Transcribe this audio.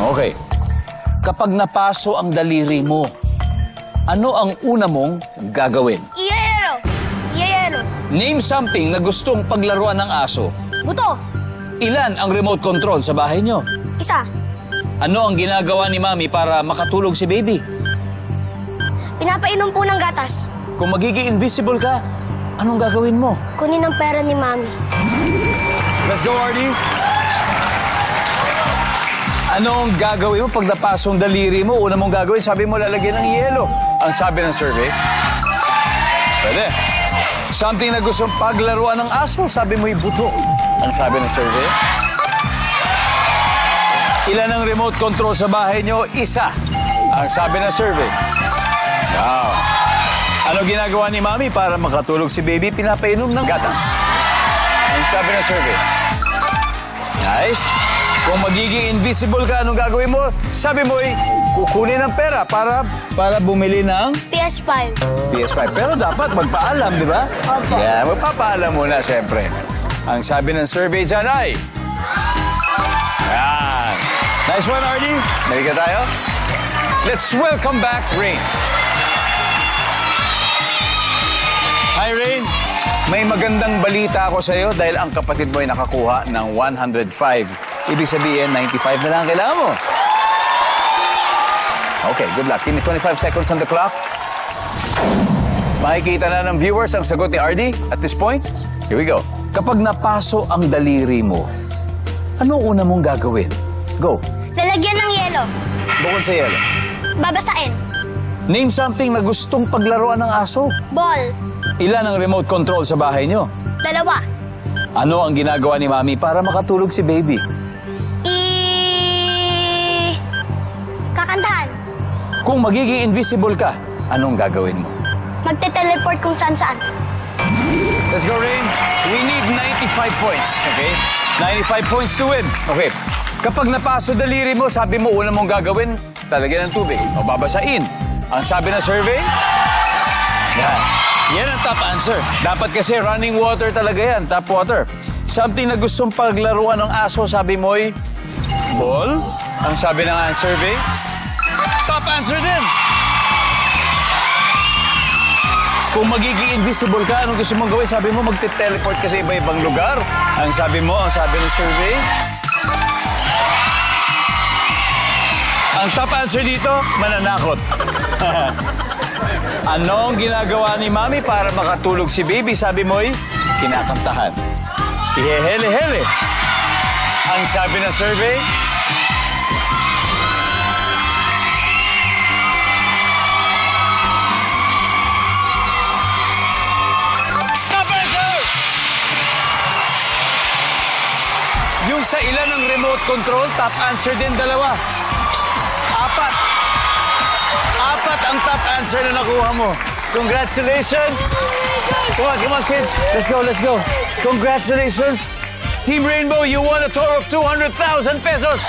Okay. Kapag napaso ang daliri mo, ano ang una mong gagawin? Iyayelo. Iyayelo. Name something na gustong paglaruan ng aso. Buto. Ilan ang remote control sa bahay nyo? Isa. Ano ang ginagawa ni Mami para makatulog si baby? Pinapainom po ng gatas. Kung magiging invisible ka, anong gagawin mo? Kunin ang pera ni Mami. Let's go, Artie! Anong gagawin mo pag napasong daliri mo? Una mong gagawin, sabi mo lalagyan ng yelo. Ang sabi ng survey. Pwede. Something na gustong paglaruan ng aso, sabi mo buto. Ang sabi ng survey. Ilan ang remote control sa bahay nyo? Isa. Ang sabi ng survey. Wow. Ano ginagawa ni Mami para makatulog si baby? Pinapainom ng gatas. Ang sabi ng survey. Nice. Kung magiging invisible ka, anong gagawin mo? Sabi mo, kukunin ng pera para para bumili ng PS5. PS5. Pero dapat magpaalam, di ba? Opo. Yeah, magpapaalam muna, siyempre. Ang sabi ng survey dyan ay... Yan. Nice one, Artie. Balik tayo. Let's welcome back Rain. Hi, Rain. May magandang balita ako sa'yo dahil ang kapatid mo ay nakakuha ng 105. Ibig sabihin, 95 na lang ang kailangan mo. Okay, good luck. Give me 25 seconds on the clock. Makikita na ng viewers ang sagot ni RD at this point. Here we go. Kapag napaso ang daliri mo, ano una mong gagawin? Go. Lalagyan ng yelo. Bukod sa yelo. Babasain. Name something na gustong paglaruan ng aso. Ball. Ilan ang remote control sa bahay nyo? Dalawa. Ano ang ginagawa ni Mami para makatulog si baby? Kung magiging invisible ka, anong gagawin mo? Magte-teleport kung saan-saan. Let's go, Rain. We need 95 points, okay? 95 points to win. Okay. Kapag napaso daliri mo, sabi mo, una mong gagawin, talagyan ng tubig o babasain. Ang sabi ng survey? Yan. Yan ang top answer. Dapat kasi running water talaga yan, tap water. Something na gustong paglaruan ng aso, sabi mo'y ball. Ang sabi ng survey? Answer din. Kung magiging invisible ka, anong gusto mong gawin? Sabi mo, magte-teleport ka sa iba-ibang lugar. Ang sabi mo, ang sabi ng survey. Ang top answer dito, mananakot. Anong ginagawa ni Mami para makatulog si baby? Sabi mo'y kinakantahan. Ihehele-hele. Ang sabi ng survey, Yung sa ilan ng remote control, top answer din dalawa. Apat. Apat ang top answer na nakuha mo. Congratulations! Come on, come on, kids. Let's go, let's go. Congratulations! Team Rainbow, you won a total of 200,000 pesos.